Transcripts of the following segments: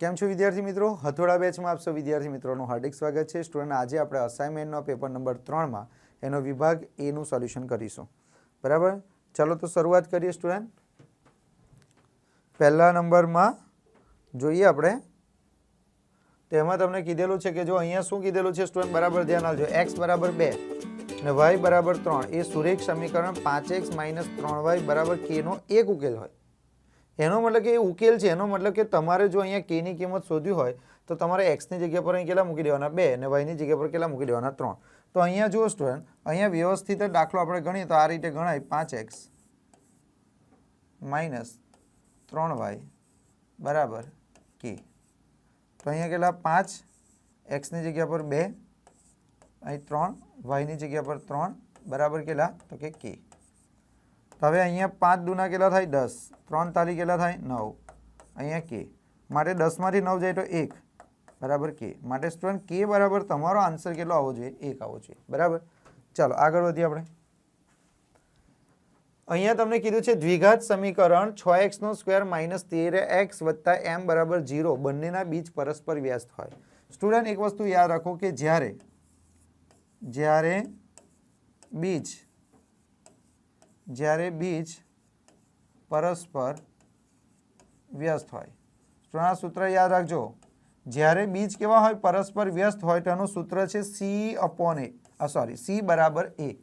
કેમ છો વિદ્યાર્થી મિત્રો? હથોડા બેચમાં આપ સૌ વિદ્યાર્થી મિત્રોનું હાર્દિક સ્વાગત છે. સ્ટુડન્ટ, આજે આપણે અસાઇનમેન્ટનો પેપર નંબર ત્રણમાં એનો વિભાગ એનું સોલ્યુશન કરીશું. બરાબર? ચાલો તો શરૂઆત કરીએ સ્ટુડન્ટ. પહેલા નંબરમાં જોઈએ આપણે. તેમાં તમને કીધેલું છે કે જો અહીંયા શું કીધેલું છે સ્ટુડન્ટ? બરાબર ધ્યાન આપજો. એક્સ બરાબર બે અને વાય બરાબર ત્રણ. એ સુરેખ સમીકરણ પાંચ એક્સ માઇનસ ત્રણ વાય બરાબર કેનો એક ઉકેલ હોય. એનો મતલબ કે એ ઉકેલ છે. એનો મતલબ કે તમારે જો અહીંયા કેની કિંમત શોધવી હોય, તો તમારે એક્સની જગ્યા પર અહીં કેટલા મૂકી દેવાના? બે અને વાયની જગ્યા પર કેટલા મૂકી દેવાના? ત્રણ. તો અહીંયા જુઓ સ્ટુડન્ટ અહીંયા વ્યવસ્થિત દાખલો આપણે ગણીએ તો આ રીતે ગણાય પાંચ એક્સ માઇનસ ત્રણ વાય બરાબર કે તો અહીંયા કેટલા? પાંચ એક્સની જગ્યા પર બે, અહીં ત્રણ વાયની જગ્યા પર ત્રણ, બરાબર કેટલા? તો કે કે તો હવે અહીંયા પાંચ દુના કેટલા થાય? દસ. ત્રણ તાલી કેટલા થાય? નવ. અહીંયા કે. માટે દસમાંથી નવ જાય તો એક. બરાબર કે. માટે સ્ટુડન્ટ કે બરાબર તમારો આન્સર કેટલો આવવો જોઈએ? એક આવવો જોઈએ. બરાબર? ચાલો, આગળ વધીએ આપણે. અહીંયા તમને કીધું છે દ્વિઘાત સમીકરણ છ એક્સનો સ્ક્વેર માઇનસ તેર એક્સ વત્તા એમ બરાબર જીરો બંનેના બીજ પરસ્પર વ્યસ્ત હોય. સ્ટુડન્ટ એક વસ્તુ યાદ રાખો કે જ્યારે જ્યારે બીજ જ્યારે બીજ પરસ્પર વ્યસ્ત હોય. તો આ સૂત્ર યાદ રાખજો. જ્યારે બીજ કેવા હોય? પરસ્પર વ્યસ્ત હોય, તો એનું સૂત્ર છે C upon A sorry C બરાબર એ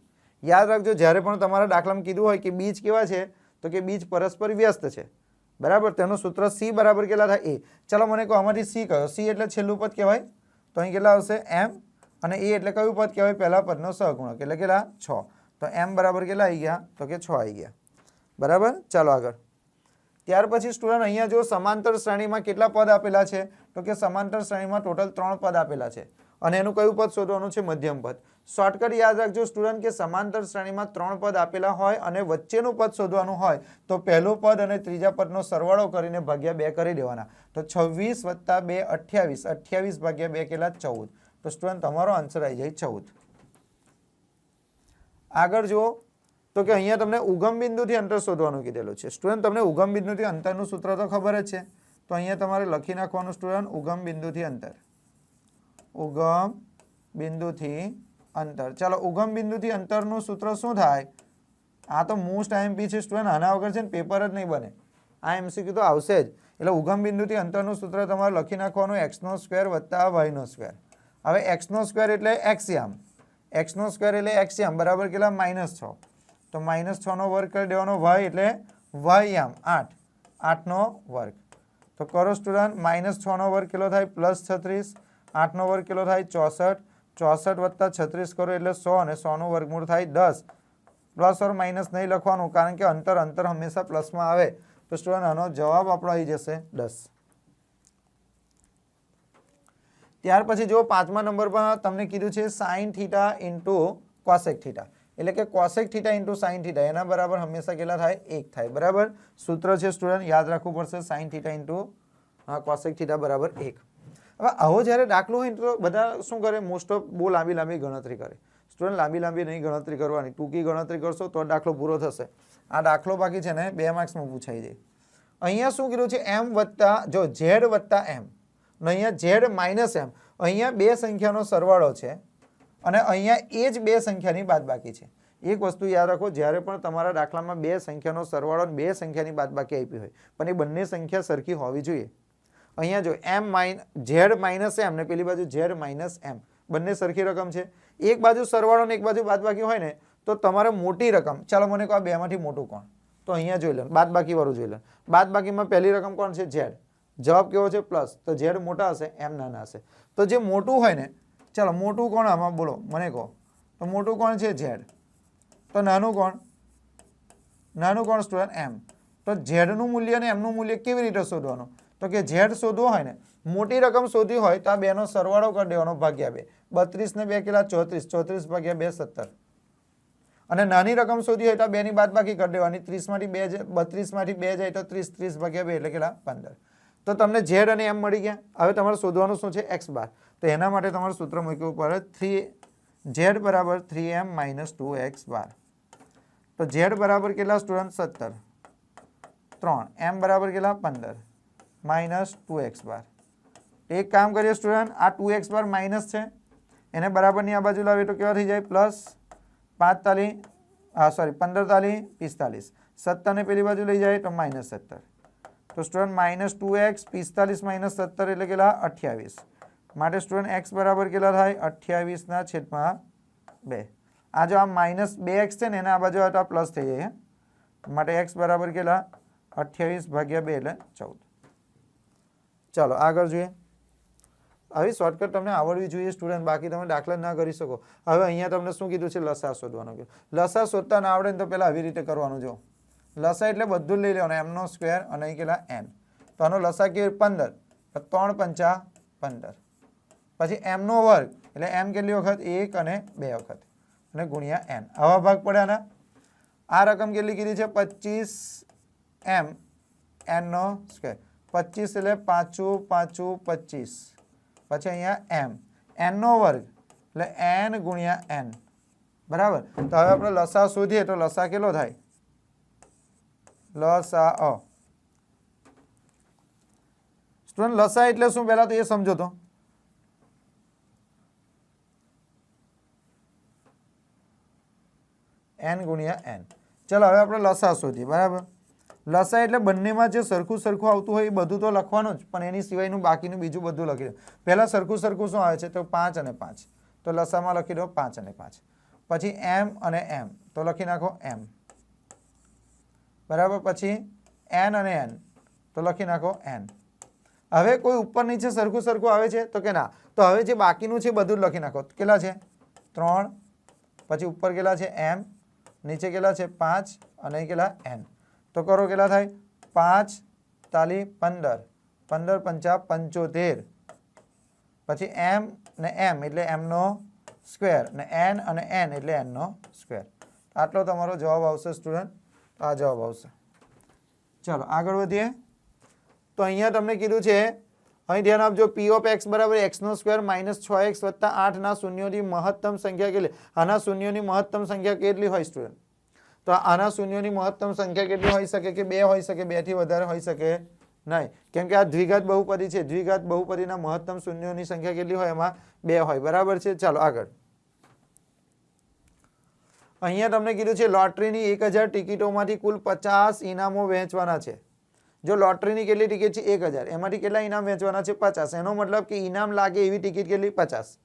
યાદ રાખજો, જ્યારે પણ તમારા દાખલામાં કીધું હોય કે બીજ કેવા છે, તો કે બીજ પરસ્પર વ્યસ્ત છે. બરાબર? તેનું સૂત્ર સી બરાબર કેટલા થાય? એ ચાલો મને કહો, આમાંથી સી કયો? સી એટલે છેલ્લું પદ કહેવાય? તો અહીં કેટલા આવશે? એમ અને એ એટલે કયું પદ કહેવાય? પહેલાં પદનો સહગુણક. એટલે કેટલા? છ. તો એમ બરાબર કેટલા આવી ગયા? તો કે છ આવી ગયા. બરાબર? ચાલો આગળ. ત્યાર પછી સ્ટુડન્ટ અહીંયા જો સમાંતર શ્રેણીમાં કેટલા પદ આપેલા છે? તો કે સમાંતર શ્રેણીમાં ટોટલ ત્રણ પદ આપેલા છે. અને એનું કયું પદ શોધવાનું છે? મધ્યમ પદ. શોર્ટકટ યાદ રાખજો સ્ટુડન્ટ કે સમાંતર શ્રેણીમાં ત્રણ પદ આપેલા હોય અને વચ્ચેનું પદ શોધવાનું હોય, તો પહેલું પદ અને ત્રીજા પદનો સરવાળો કરીને ભાગ્યા બે કરી દેવાના. તો છવ્વીસ વત્તા બે અઠ્યાવીસ. અઠ્યાવીસ ભાગ્યા બે કેટલા? ચૌદ. તો સ્ટુડન્ટ તમારો આન્સર આવી જાય ચૌદ. આગળ જુઓ તો કે અહીંયા તમને ઉગમ બિંદુથી અંતર શોધવાનું કીધેલું છે. સ્ટુડન્ટ તમને ઉગમ બિંદુથી અંતરનું સૂત્ર તો ખબર જ છે. તો અહીંયા તમારે લખી નાખવાનું સ્ટુડન્ટ ઉગમ બિંદુથી અંતર. ઉગમ બિંદુથી અંતર. ચાલો, ઉગમ બિંદુથી અંતરનું સૂત્ર શું થાય? આ તો મોસ્ટ આઈએમપી છે સ્ટુડન્ટ આના વગર છે ને પેપર જ નહીં બને. આ એમસીક્યુ તો આવશે જ. એટલે ઉગમ બિંદુથી અંતરનું સૂત્ર તમારે લખી નાખવાનું એક્સનો સ્ક્વેર વત્તા વાયનો સ્ક્વેર હવે એક્સનો સ્ક્વેર એટલે એક્સયામ એક્સનો સ્ક્વેર એટલે એક્સયામ બરાબર કેટલા? માઇનસ છ. તો માઇનસ છનો વર્ગ કરી દેવાનો વાય એટલે વાયયામ આઠ. આઠનો વર્ગ. તો કરો સ્ટુડન્ટ માઇનસ છનો વર્ગ કેટલો થાય? પ્લસ છત્રીસ. આઠનો વર્ગ કેટલો થાય? ચોસઠ. ચોસઠ વત્તા છત્રીસ કરો એટલે સો અને સોનું વર્ગમૂળ થાય દસ. પ્લસ ઓર માઇનસ નહીં લખવાનું, કારણ કે અંતર અંતર હંમેશા પ્લસમાં આવે. તો સ્ટુડન્ટ આનો જવાબ આપણો આવી જશે દસ. ત્યાર પછી જો પાંચમા નંબર પર તમને કીધું છે sine theta into cosec theta. એટલે કે cosec theta into sine theta, એના બરાબર હંમેશા કેટલા થાય? એક થાય. બરાબર? સૂત્ર છે સ્ટુડન્ટ, યાદ રાખવું પડશે sine theta into cosec theta બરાબર એક. હવે આવો જ્યારે દાખલો હોય તો બધા શું કરે? મોસ્ટ ઓફ બહુ લાંબી લાંબી ગણતરી કરે. સ્ટુડન્ટ, લાંબી લાંબી નહીં ગણતરી કરવાની. ટૂંકી ગણતરી કરશો તો દાખલો પૂરો થશે. આ દાખલો બાકી છે ને, બે માર્ક્સમાં પૂછાઈ જાય. અહીંયા શું કીધું છે? એમ વત્તા, જો ઝેડ વત્તા એમ. અને અહીંયા ઝેડ માઇનસ એમ અહીંયા બે સંખ્યાનો સરવાળો છે અને અહીંયા એ જ બે સંખ્યાની બાદબાકી છે. એક વસ્તુ યાદ રાખો, જ્યારે પણ તમારા દાખલામાં બે સંખ્યાનો સરવાળો અને બે સંખ્યાની બાદબાકી આપી હોય, પણ એ બંને સંખ્યા સરખી હોવી જોઈએ. અહીંયા જો M minus Z minus M ને પેલી બાજુ ઝેડ માઇનસ એમ બંને સરખી રકમ છે. એક બાજુ સરવાળો ને એક બાજુ બાદબાકી હોય ને, તો તમારે મોટી રકમ, ચાલો મને કહો આ બેમાંથી મોટું કોણ? તો અહીંયા જોઈ લો બાદબાકી વાળું જોઈ લો. બાદબાકીમાં પહેલી રકમ કોણ છે? ઝેડ જવાબ કેવો છે? પ્લસ. તો ઝેડ મોટા હશે, એમ નાના હશે. તો જે મોટું હોય ને, ચાલો મોટું કોણ? આમાં બોલો, મને કહો. તો મોટું કોણ છે? ઝેડ. તો નાનું કોણ? નાનું કોણ સ્ટુડન્ટ? એમ. તો ઝેડનું મૂલ્ય અને એમનું મૂલ્ય કેવી રીતે શોધવાનું? તો કે ઝેડ શોધવો હોય ને, મોટી રકમ શોધવી હોય, તો આ બેનો સરવાળો કરી દેવાનો, ભાગ્યા બે. બત્રીસ ને બે કેટલા? ચોત્રીસ. ચોત્રીસ ભાગ્યા બે, સત્તર. અને નાની રકમ શોધી હોય, તો આ બેની બાદ બાકી કરી દેવાની. ત્રીસમાંથી બે બત્રીસમાંથી બે જાય તો ત્રીસ ત્રીસ ભાગ્યા બે એટલે કેટલા? પંદર. તો તમને ઝેડ અને એમ મળી ગયા. હવે તમારે શોધવાનું શું છે? X bar. તો એના માટે તમારે સૂત્ર મૂકવું પડે થ્રી ઝેડ બરાબર three M minus two X bar. તો ઝેડ બરાબર કેટલા? સ્ટુડન્ટ સત્તર. ત્રણ. એમ બરાબર કેટલા? પંદર. Minus two X bar. એક કામ કરીએ સ્ટુડન્ટ આ ટુ એક્સ બાર માઇનસ છે. એને બરાબરની આ બાજુ લાવીએ તો કેવા થઈ જાય? પ્લસ પાંચ તાલી, હા સોરી પંદર તાલી, પિસ્તાલીસ. સત્તરને પેલી બાજુ લઈ જાય તો માઇનસ સત્તર. તો સ્ટુડન્ટ માઇનસ ટુ એક્સ પિસ્તાલીસ માઇનસ સત્તર એટલે કેટલા? અઠ્યાવીસ. માટે સ્ટુડન્ટ એક્સ બરાબર કેટલા થાય? અઠ્યાવીસના છેદમાં બે. આ જો આ માઇનસ બે એક્સ છે ને, એના આ બાજુ આ પ્લસ થઈ જાય માટે એક્સ બરાબર કેટલા? અઠ્યાવીસ ભાગ્યા બે એટલે ચૌદ. ચાલો, આગળ જોઈએ. આવી શોર્ટકટ તમને આવડવી જોઈએ સ્ટુડન્ટ બાકી તમે દાખલા ના કરી શકો. હવે અહીંયા તમને શું કીધું છે? લસા શોધવાનું કીધું. લસા શોધતા ના આવડે ને તો પહેલાં આવી રીતે કરવાનું જો લસા એટલે બધું લઈ લેવાનું, એમનો સ્ક્વેર અને અહીં કેટલા? એન તો આનો લસા કે પંદર. ત્રણ પંચા પંદર. પછી એમનો વર્ગ, એટલે એમ કેટલી વખત? એક અને બે વખત. અને ગુણ્યા એન આવા ભાગ પડ્યાના આ રકમ કેટલી કીધી છે? પચીસ એમ એનનો સ્ક્વેર પચીસ એટલે પાછું પાછું પચીસ. પછી અહીંયા એમ એનનો વર્ગ, એટલે એન ગુણ્યા એન બરાબર? તો હવે આપણે લસા શોધીએ, તો લસા કેટલો થાય? લસા અ. સ્ટુડન્ટ લસા એટલે શું? પહેલાં તો એ સમજો તો. એન ગુણ્યા એન ચલો, હવે આપણે લસા શોધીએ, બરાબર? લસા એટલે બંનેમાં જે સરખું સરખું આવતું હોય એ બધું તો લખવાનું જ, પણ એની સિવાયનું બાકીનું બીજું બધું લખી દો. પહેલાં સરખું સરખું શું આવે છે? તો પાંચ અને પાંચ. તો લસામાં લખી દો પાંચ અને પાંચ. પછી એમ અને એમ તો લખી નાખો એમ બરાબર? પછી એન અને એન તો લખી નાખો એન હવે કોઈ ઉપર નીચે સરખું સરખું આવે છે તો કે ના? તો હવે જે બાકીનું છે બધું લખી નાખો. કેટલા છે? ત્રણ. પછી ઉપર કેટલા છે? એમ નીચે કેટલા છે? પાંચ. અને કેટલા? એન તો કરો કેટલા થાય? પાંચ તાલી પંદર. પંદર પંચા પંચોતેર. પછી એમ ને એમ એટલે એમનો સ્ક્વેર ને એન અને એન એટલે એનનો સ્ક્વેર આટલો તમારો જવાબ આવશે સ્ટુડન્ટ આ જવાબ આવશે. ચાલો, આગળ વધીએ. તો અહીંયા તમને કીધું છે, અહીં ધ્યાન આપજો પી ઓફ એક્સ બરાબર એક્સનો સ્ક્વેર માઇનસ છ એક્સ વત્તા આઠના શૂન્યોની મહત્તમ સંખ્યા કેટલી? આના શૂન્યોની મહત્તમ સંખ્યા કેટલી હોય સ્ટુડન્ટ તો આના શૂન્યોની મહત્તમ સંખ્યા કેટલી હોઈ શકે કે બે હોઈ શકે? બેથી વધારે હોઈ શકે નહીં. કેમ કે આ દ્વિઘાત બહુપદી છે. દ્વિઘાત બહુપદીના મહત્તમ શૂન્યોની સંખ્યા કેટલી હોય? એમાં બે હોય. બરાબર છે? ચાલો, આગળ. અહીંયા તમને કીધું છે, લોટરીની એક હજાર ટિકિટોમાંથી કુલ પચાસ ઇનામો વહેંચવાના છે. જો લોટરીની કેટલી ટિકિટ છે? એક હજાર. એમાંથી કેટલા ઇનામ વહેંચવાના છે? પચાસ. એનો મતલબ કે ઇનામ લાગે એવી ટિકિટ કેટલી? પચાસ.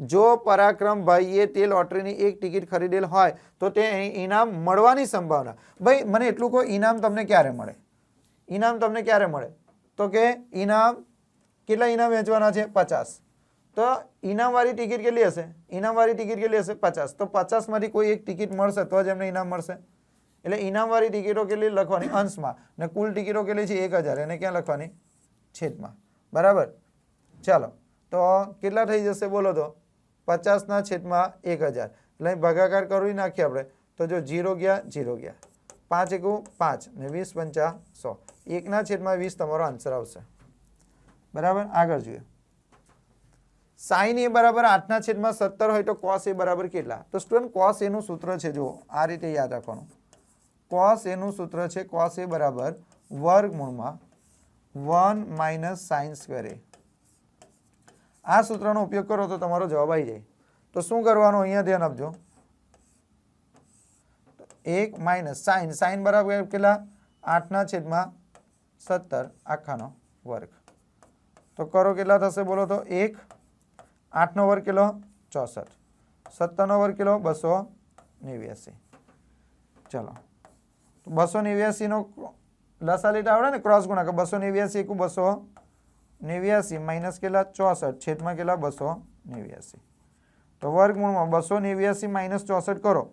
જો પરાક્રમભાઈએ તે લોટરીની એક ટિકિટ ખરીદેલ હોય, તો તે ઇનામ મળવાની સંભાવના. ભાઈ, મને એટલું કહો, ઇનામ તમને ક્યારે મળે? ઇનામ તમને ક્યારે મળે? તો કે ઇનામ, કેટલા ઇનામ વેચવાના છે? પચાસ. તો ઇનામવાળી ટિકિટ કેટલી હશે? ઇનામવાળી ટિકિટ કેટલી હશે? પચાસ. તો પચાસમાંથી કોઈ એક ટિકિટ મળશે તો જ એમને ઇનામ મળશે. એટલે ઇનામવાળી ટિકિટો કેટલી લખવાની? અંશમાં. ને કુલ ટિકિટો કેટલી છે? એક હજાર. એને ક્યાં લખવાની? છેદમાં. બરાબર? ચાલો. તો કેટલા થઈ જશે? બોલો તો. પચાસના છેદમાં એક હજાર. એટલે ભાગાકાર કરવી નાખીએ આપણે. તો જો જીરો ગયા જીરો ગયા. પાંચ એકું પાંચ. ને વીસ પંચા સો. એકના છેદમાં વીસ તમારો આન્સર આવશે. બરાબર? આગળ જોઈએ. સાઈન એ બરાબર આઠના છેદમાં સત્તર હોય તો કોસ એ બરાબર કેટલા? તો સ્ટુડન્ટ કોસ એનું સૂત્ર છે, જુઓ. આ રીતે યાદ રાખવાનું. કોસ એનું સૂત્ર છે કોસ એ બરાબર વર્ગમૂળમાં વન માઇનસ સાઇન સ્ક્વેર આ સૂત્રનો ઉપયોગ કરો તો તમારો જવાબ આવી જાય. તો શું કરવાનું? અહીંયા ધ્યાન આપજો. એક માઇનસ સાઇન સાઇન બરાબર કેટલા? આઠના છેદમાં સત્તર, આખાનો વર્ગ. તો કરો કેટલા થશે? બોલો તો એક આઠનો વર્ગ કિલો ચોસઠ. સત્તરનો વર્ગ કિલો બસો નેવ્યાસી. ચલો. બસો નેવ્યાસીનો લસા લીટા આવડે ને ક્રોસ ગુણાકાર. બસો નેવ્યાસી એકું બસો નેવ્યાસી માઇનસ કેટલા? ચોસઠ. છેદમાં કેટલા? બસો નેવ્યાસી. તો વર્ગમૂળમાં બસો નેવ્યાસી માઇનસ ચોસઠ કરો.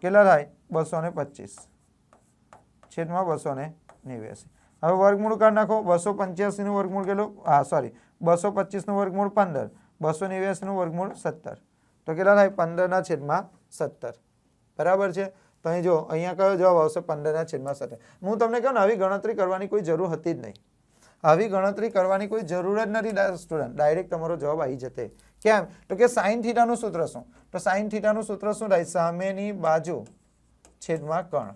કેટલા થાય? બસો ને પચીસ. છેદમાં બસો ને નેવ્યાસી. હવે વર્ગમૂળ કાઢ નાખો. બસો પંચ્યાસીનું વર્ગમૂળ કેટલું? હા સોરી બસો પચીસનું વર્ગમૂળ પંદર. બસો નેવ્યાસીનું વર્ગમૂળ સત્તર. તો કેટલા થાય? પંદરના છેદમાં સત્તર. બરાબર છે? તો અહીં જો, અહીંયા કયો જવાબ આવશે? પંદરના છેદમાં સત્તર. હું તમને કહું ને, આવી ગણતરી કરવાની કોઈ જરૂર હતી જ નહીં. આવી ગણતરી કરવાની કોઈ જરૂર જ નથી સ્ટુડન્ટ ડાયરેક્ટ તમારો જવાબ આવી જતે. કેમ? તો કે સાઇન થીટાનું સૂત્ર શું? તો સાઇન થીટાનું સૂત્ર શું થાય? સામેની બાજુ છેદમાં કણ.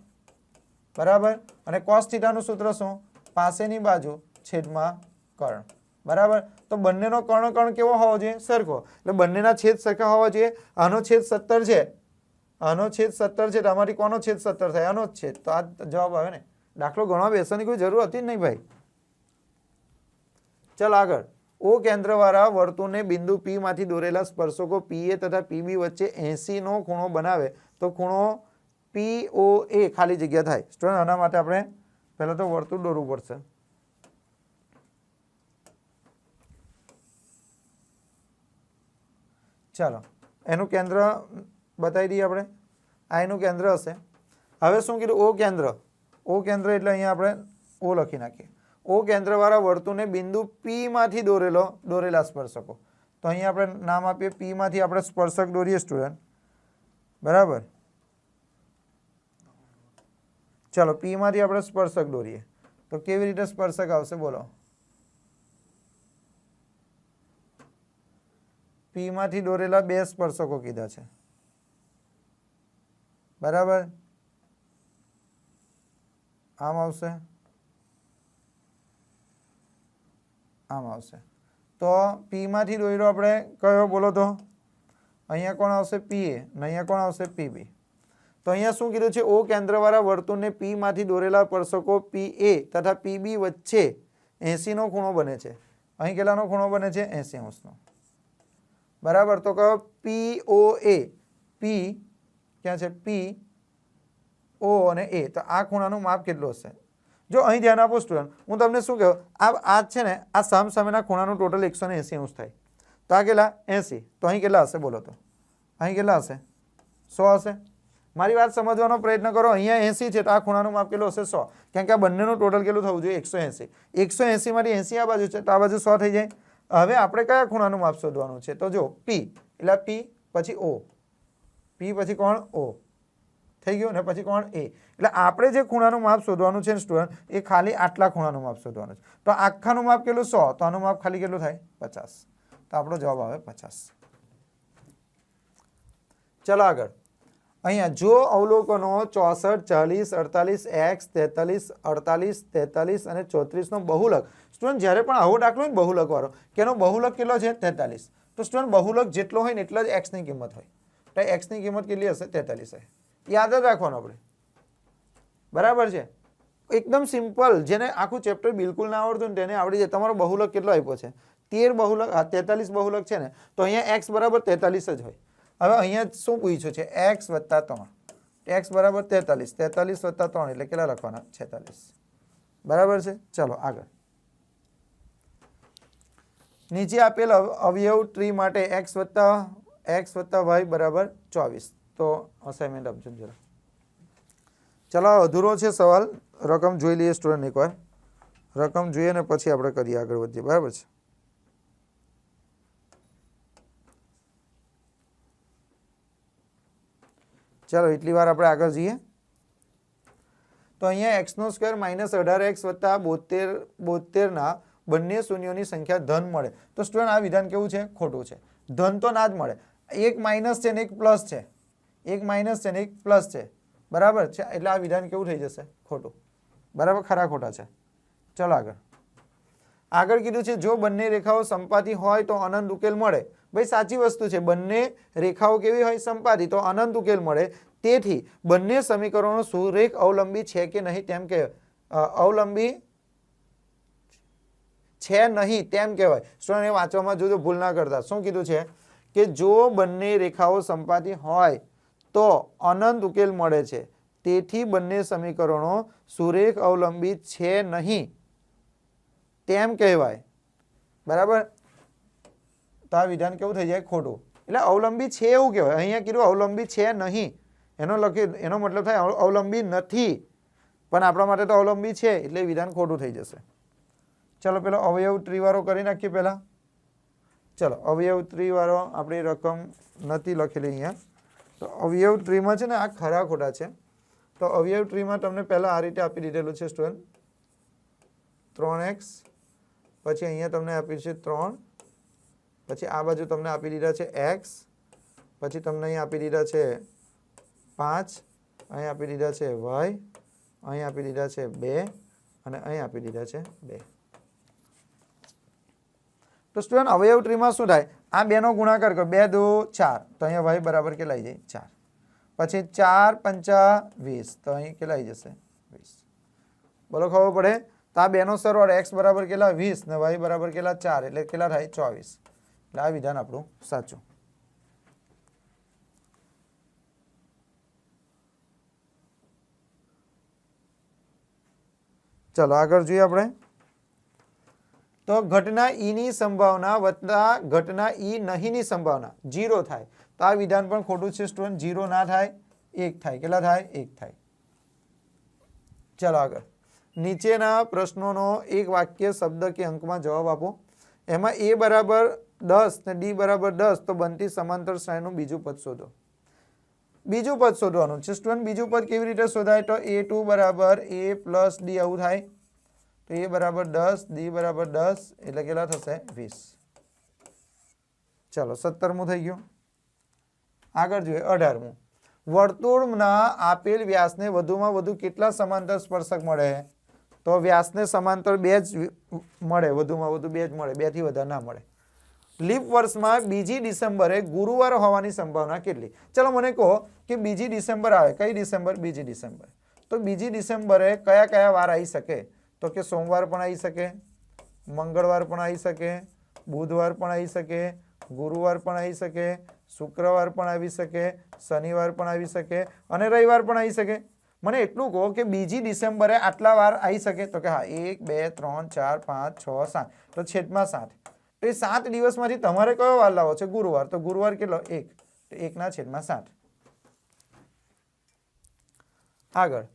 બરાબર? અને કોસ થીટાનું સૂત્ર શું? પાસેની બાજુ છેદમાં કર્ણ બરાબર? તો બંનેનો કર્ણ કર્ણ કેવો હોવો જોઈએ? સરખો. એટલે બંનેના છેદ સરખા હોવા જોઈએ. આનો છેદ સત્તર છે. આનો છેદ સત્તર છે. તમારી કોનો છેદ સત્તર થાય? આનો જ છેદ તો આ જવાબ આવે ને. દાખલો ગણવા બેસવાની કોઈ જરૂર હતી જ નહીં ભાઈ. ચાલ આગળ. ઓ કેન્દ્રવાળા વર્તુળને બિંદુ પી માંથી દોરેલા સ્પર્શકો પીએ તથા પીબી વચ્ચે 80 નો ખૂણો બનાવે, તો ખૂણો પીઓ એ ખાલી જગ્યા થાય. સ્ટુડન્ટ આના માટે આપણે પહેલા તો વર્તુળ દોરવું પડશે. ચાલો, એનું કેન્દ્ર બતાવી દઈએ આપણે. આ એનું કેન્દ્ર હશે. હવે શું કીધું? ઓ કેન્દ્ર. ઓ કેન્દ્ર એટલે અહીંયા આપણે ઓ લખી નાખીએ. ઓ કેન્દ્રવાળા વર્તુળને બિંદુ પીમાંથી દોરેલો, દોરેલા સ્પર્શકો. તો અહીંયા આપણે નામ આપીએ. પીમાંથી આપણે સ્પર્શક દોરીએ, સ્ટુડન્ટ. બરાબર? ચાલો પીમાંથી આપણે સ્પર્શક દોરીએ. તો કેવી રીતે સ્પર્શક આવશે? બોલો. પી માંથી દોરેલા બે સ્પર્શકો કીધા છે. બરાબર? આમ આવશે? આમ આવશે. તો પી માંથી દોર્યો આપણે કયો? બોલો તો. અહીંયા કોણ આવશે? પી એ. ને અહીંયા કોણ આવશે? પીબી તો અહીંયા શું કીધું છે? ઓ કેન્દ્રવાળા વર્તુળને પી માંથી દોરેલા સ્પર્શકો પી એ તથા પીબી વચ્ચે 80 નો ખૂણો બને છે. અહીં કેટલાનો ખૂણો બને છે? 80 અંશનો. બરાબર તો કહો પી ઓ એ પી ક્યાં છે? પી ઓ અને એ તો આ ખૂણાનું માપ કેટલું હશે? જો અહીં ધ્યાન આપો સ્ટુડન્ટ હું તમને શું કહું? આ આ છે ને, આ સામ સામેના ખૂણાનું ટોટલ એકસો ને એંસી થાય. તો આ કેટલા? એંસી. તો અહીં કેટલા હશે? બોલો તો. અહીં કેટલા હશે? સો હશે. મારી વાત સમજવાનો પ્રયત્ન કરો. અહીંયા એંસી છે તો આ ખૂણાનું માપ કેટલું હશે? સો. કારણ કે આ બંનેનું ટોટલ કેટલું થવું જોઈએ? એકસો એંસી. એકસો એંસીમાંથી એંસી આ બાજુ છે તો આ બાજુ સો થઈ જાય. હવે આપણે કયા ખૂણાનું માપ શોધવાનું છે? તો જો પી એટલે પી પછી ઓ પી પછી કોણ? ઓ થઈ ગયું ને પછી કોણ? એ એટલે આપણે જે ખૂણાનું માપ શોધવાનું છે સ્ટુડન્ટ એ ખાલી આટલા ખૂણાનું માપ શોધવાનું છે. તો આખાનું માપ કેટલું? સો. તો આનું માપ ખાલી કેટલું થાય? પચાસ. તો આપણો જવાબ આવે પચાસ. ચલો આગળ. અહીંયા જો અવલોકનો ચોસઠ, ચાલીસ, અડતાલીસ, એક્સ, તેતાલીસ, અડતાલીસ, તેતાલીસ અને ચોત્રીસનો બહુલક. સ્ટુડન્ટ, જ્યારે પણ આવો દાખલો હોય ને બહુલક વાળો કે એનો બહુલક કેટલો છે? તેતાલીસ. તો સ્ટુડન્ટ, બહુલક જેટલો હોય ને એટલા જ એક્સની કિંમત હોય. તો એક્સની કિંમત કેટલી હશે? તેતાલીસ હશે. યાદ જ રાખવાનું આપણે. બરાબર છે? એકદમ સિમ્પલ, જેને આખું ચેપ્ટર બિલકુલ ના આવડતું ને તેને આવડી જાય. તમારો બહુલક કેટલો આપ્યો છે? તેર બહુલક, હા, તેતાલીસ બહુલક છે ને, તો અહીંયા એક્સ બરાબર તેતાલીસ જ હોય. હવે અહીંયા શું પૂછ્યું છે? એક્સ વત્તા ત્રણ. એક્સ બરાબર તેતાલીસ. તેતાલીસ વત્તા ત્રણ એટલે કેટલા લખવાના? છેતાલીસ. બરાબર છે? ચલો, આગળ. નીચે આપેલ અવયવ ટ્રી માટે એક્સ વત્તા એક્સ વત્તા વાય બરાબર ચોવીસ. તો અસાઇનમેન્ટ આપજો જરા ચલો અધૂરો છે સવાલ. રકમ જોઈ લઈએ સ્ટુડન્ટ એકવાર. રકમ જોઈએ ને પછી આપણે કરીએ આગળ વધીએ. બરાબર છે? ચાલો, એટલી વાર આપણે આગળ જઈએ. તો અહીંયા એક્સનો સ્ક્વેર માઇનસ અઢાર એક્સ વત્તા બોતેર, બોતેરના બંને શૂન્યોની સંખ્યા ધન મળે. તો સ્ટુડન્ટ આ વિધાન કેવું છે? ખોટું છે. ધન તો ના જ મળે. એક માઇનસ છે ને એક પ્લસ છે. એક માઇનસ છે ને એક પ્લસ છે. બરાબર છે? એટલે આ વિધાન કેવું થઈ જશે? ખોટું. બરાબર? ખરા ખોટા છે. ચલો આગળ. આગળ કીધું છે, જો બંને રેખાઓ સંપાતી હોય તો અનંત ઉકેલ મળે. ભાઈ, સાચી વસ્તુ છે, બંને રેખાઓ કેવી હોય સંપાતી તો અનંત ઉકેલ મળે. તેથી બંને સમીકરણો સુરેખ અવલંબી છે કે નહીં તેમ કે અવલંબી છે નહીં તેમ કહેવાય. સ્ટુડન્ટ એ વાંચવામાં જોજો, ભૂલ ના કરતા. શું કીધું છે? કે જો બંને રેખાઓ સંપાતી હોય તો અનંત ઉકેલ મળે છે. તેથી બંને સમીકરણો સુરેખ અવલંબી છે નહીં. તેમ કહેવાય. બરાબર? તો આ વિધાન કેવું થઈ જાય? ખોટું. એટલે અવલંબી છે એવું કહેવાય. અહીંયા કીધું અવલંબી છે નહીં. એનો લખી, એનો મતલબ થાય અવલંબી નથી. પણ આપણા માટે તો અવલંબી છે, એટલે વિધાન ખોટું થઈ જશે. ચલો, પેલો અવયવ ત્રિવારો કરી નાખીએ પહેલાં. ચલો, અવયવ ત્રિવારો આપણી રકમ નથી લખેલી અહીંયા. તો અવયવ ટ્રીમાં છે ને આ ખરા ખોટા છે. તો અવયવ ટ્રીમાં તમને પહેલાં આ રીતે આપી દીધેલું છે સ્ટુડન્ટ. ત્રણ એક્સ પછી અહીંયા તમને આપ્યું છે ત્રણ. પછી આ બાજુ તમને આપી દીધા છે એક્સ પછી તમને અહીં આપી દીધા છે પાંચ. અહીં આપી દીધા છે વાય અહીં આપી દીધા છે બે. અને અહીં આપી દીધા છે બે. તો સ્ટુડન્ટ અવયવ ટ્રીમાં શું થાય? આ બેનો ગુણાકાર કરો. બે, દો, ચાર. તો અહીંયા વાય બરાબર કેટલા આવી જાય? ચાર. પછી ચાર, પંચા, વીસ. તો અહીં કેટલા આવી જશે? વીસ. બોલો, ખબર પડે? તો આ બેનો સરવાળો એક્સ બરાબર કેટલા? વીસ ને વાય બરાબર કેટલા? ચાર. એટલે કેટલા થાય? ચોવીસ. એટલે આ વિધાન આપણું સાચું. ચલો, આગળ જોઈએ આપણે. તો ઘટના ઈની સંભાવના વત્તા ઘટના ઈ નહીંની સંભાવના જીરો થાય. તો આ વિધાન પણ ખોટું છે, સ્ટુડન્ટ. જીરો ના થાય, એક થાય. કેટલા થાય? એક થાય. ચાલો, આગળ. નીચેના પ્રશ્નોનો એક વાક્ય શબ્દ કે અંકમાં જવાબ આપો. એમાં એ બરાબર દસ ને ડી બરાબર દસ તો બનતી સમાંતર શ્રેણીનું બીજું પદ શોધો. બીજું પદ શોધવાનું છે. સ્ટુડન્ટ બીજું પદ કેવી રીતે શોધાય? તો એ ટુ બરાબર એ પ્લસ ડી આવું થાય. તો એ બરાબર દસ, ડી બરાબર દસ, એટલે કેટલા થશે? વીસ. ચાલો, સત્તરમું થઈ ગયું. આગળ જોઈએ, અઢારમું. વર્તુળના આપેલ વ્યાસને વધુમાં વધુ કેટલા સમાંતર સ્પર્શક મળે? તો વ્યાસને સમાંતર બે જ મળે, વધુમાં વધુ બે જ મળે, બેથી વધારે ના મળે. લીપ વર્ષમાં બીજી ડિસેમ્બરે ગુરુવાર હોવાની સંભાવના કેટલી? ચલો મને કહો કે બીજી ડિસેમ્બર આવે, કઈ ડિસેમ્બર? બીજી ડિસેમ્બર. તો બીજી ડિસેમ્બરે કયા કયા વાર આવી શકે? તો કે સોમવાર પણ આવી શકે, મંગળવાર પણ આવી શકે, બુધવાર પણ આવી શકે, ગુરુવાર પણ આવી શકે, શુક્રવાર પણ આવી શકે, શનિવાર પણ આવી શકે અને રવિવાર પણ આવી શકે. મને એટલું કહો કે બીજી ડિસેમ્બરે આટલા વાર આવી શકે તો કે હા, એક, બે, ત્રણ, ચાર, પાંચ, છ, સાત. તો છેદમાં સાત. તો એ સાત દિવસમાંથી તમારે કયો વાર લાવો છે? ગુરુવાર. તો ગુરુવાર કેટલો? એક. તો એકના છેદમાં સાત. આગળ.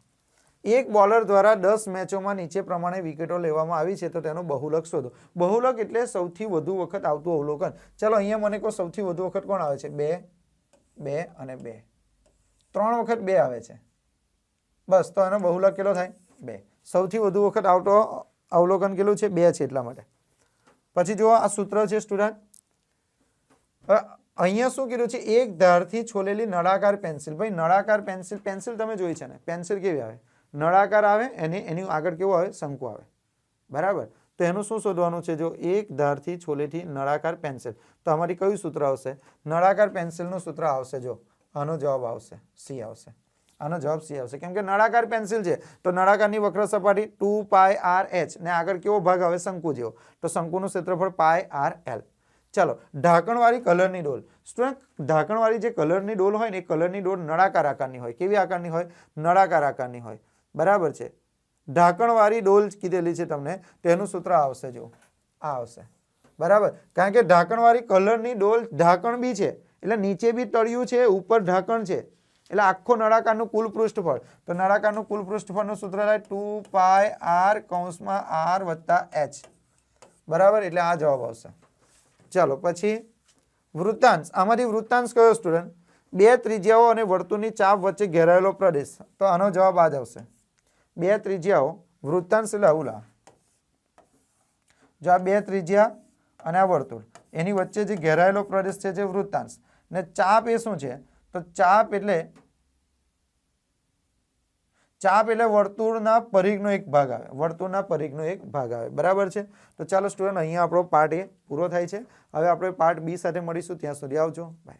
એક બોલર દ્વારા દસ મેચોમાં નીચે પ્રમાણે વિકેટો લેવામાં આવી છે, તો તેનો બહુલક શોધો. બહુલક એટલે સૌથી વધુ વખત આવતું અવલોકન. ચલો, અહીંયા મને કહો સૌથી વધુ વખત કોણ આવે છે? બે બે અને બે. ત્રણ વખત બે આવે છે. બસ, તો એનો બહુલક કેટલો થાય? બે. સૌથી વધુ વખત આવતો અવલોકન કેટલું છે? બે છે એટલા માટે. પછી જુઓ, આ સૂત્ર છે સ્ટુડન્ટ અહીંયા શું કીધું છે? એક ધારથી છોલેલી નળાકાર પેન્સિલ ભાઈ, નળાકાર પેન્સિલ પેન્સિલ તમે જોઈ છે ને? પેન્સિલ કેવી આવે? નળાકાર આવે, એની એની આગળ કેવું આવે? શંકુ આવે. બરાબર? તો એનું શું શોધવાનું છે? જો એક ધારથી છોલેથી નળાકાર પેન્સિલ તો અમારી કયું સૂત્ર આવશે? નળાકાર પેન્સિલનું સૂત્ર આવશે, જો. આનો જવાબ આવશે. સી આવશે. આનો જવાબ સી આવશે. કેમ કે નળાકાર પેન્સિલ છે. તો નળાકારની વક્ર સપાટી ટુ પાય આર એચ. ને આગળ કેવો ભાગ આવે? શંકુ જેવો. તો શંકુનું ક્ષેત્રફળ પાય આર એલ. ચાલો, ઢાંકણવાળી કલરની ડોલ. સ્ટુડન્ટ, ઢાંકણવાળી જે કલરની ડોલ હોય ને એ કલરની ડોલ નળાકાર આકારની હોય. કેવી આકારની હોય? નળાકાર આકારની હોય. બરાબર છે? ઢાંકણવાળી ડોલ કીધેલી છે તમને. તેનું સૂત્ર આવશે જો આ આવશે. બરાબર? કારણ કે ઢાંકણવાળી કલરની ડોલ ઢાંકણ બી છે. એટલે નીચે બી તળિયું છે, ઉપર ઢાંકણ છે. એટલે આખો નળાકારનું કુલ પૃષ્ઠફળ. તો નળાકારનું કુલ પૃષ્ઠફળનું સૂત્ર થાય ટુ પાય આર કૌંસમાં આર વત્તા એચ. બરાબર? એટલે આ જવાબ આવશે. ચાલો, પછી વૃત્તાંશ. આમાંથી વૃત્તાંશ કયો સ્ટુડન્ટ બે ત્રિજ્યાઓ અને વર્તુળની ચાપ વચ્ચે ઘેરાયેલો પ્રદેશ. તો આનો જવાબ આ જ આવશે. બે ત્રિજ્યાઓ, વૃત્તાંશ એટલે આવું જો આ બે ત્રિજ્યા અને આ વર્તુળ, એની વચ્ચે જે ઘેરાયેલો પ્રદેશ છે જે વૃત્તાંશ. ને ચાપ એ શું છે? તો ચાપ એટલે ચાપ એટલે વર્તુળના પરિઘનો એક ભાગ આવે. વર્તુળના પરિઘનો એક ભાગ આવે. બરાબર છે? તો ચાલો સ્ટુડન્ટ અહીંયા આપણો પાર્ટ એ પૂરો થાય છે. હવે આપણે પાર્ટ બી સાથે મળીશું. ત્યાં સુધી આવજો. બાય